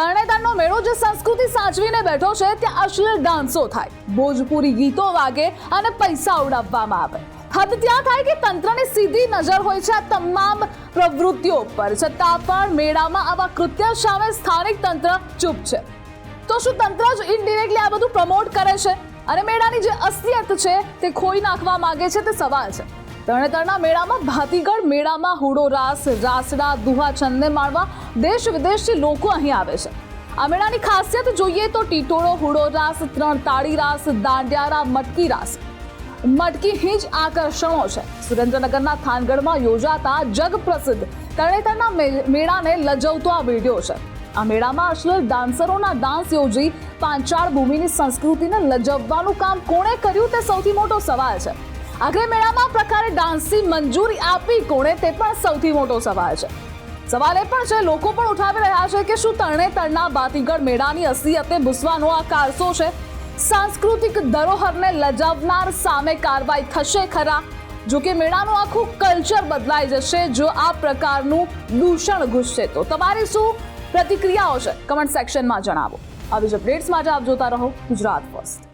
તરણેતરનો મેળો જે સંસ્કૃતિ સાચવીને બેઠો છે, ત્યાં અશ્લીલ ડાન્સો થાય. ભોજપુરી ગીતો વાગે અને પૈસા ઉડાવવામાં આવે. હદ ત્યાં થાય કે તંત્રની સીધી નજર હોય છે આ તમામ પ્રવૃત્તિઓ પર. છતાં પણ મેળામાં આવા કૃત્ય સામે સ્થાનિક તંત્ર ચૂપ છે. તો શું તંત્ર જ ઇનડિરેક્ટલી આ બધું પ્રમોટ કરે છે? અને મેળાની જે અસલિયત છે, તે ખોઈ નાખવા માંગે છે તે સવાલ છે. તરણેતરના મેળામાં ભાતીગઢ મેળામાં હુડો રાસ, રાસડા, દુહા, છંદને માણવા દેશ વિદેશથી લોકો અહીં આવે છે. આ મેળાની ખાસિયત જોઈએ તો ટીટોળો, હુડો રાસ, ત્રણ તાળી રાસ, દાંડિયારા, મટકી રાસ. મટકી હિંજ આકર્ષણો છે. સુરેન્દ્રનગરના થાનગઢમાં યોજાતા જગ પ્રસિદ્ધ તરણેતરના મેળાને લજવતો આ વીડિયો છે. આ મેળામાં અશ્લીલ ડાન્સરોના ડાન્સ યોજી પાંચાળ ભૂમિની સંસ્કૃતિને લજવવાનું કામ કોણે કર્યું તે સૌથી મોટો સવાલ છે. આખરે મેળામાં પ્રકારે ડાન્સની મંજૂરી આપી કોણે તે પણ સૌથી મોટો સવાલ છે. સવાલ એ પણ છે, લોકો પણ ઉઠાવી રહ્યા છે કે શું તરણેતરના બાતીગઢ મેળાની અસલિયતે ભૂસવાનો આ કારસો છે? સાંસ્કૃતિક ધરોહરને લજાવનાર સામે કાર્યવાહી થશે ખરા? જો કે મેળાનું આખું કલ્ચર બદલાઈ જશે જો આ પ્રકારનું દૂષણ ઘૂસશે તો. તમારી શું પ્રતિક્રિયાઓ છે? કમેન્ટ સેક્શનમાં જણાવો. આવી જ અપડેટ્સ માટે આપ જોતા રહો ગુજરાત ફર્સ્ટ.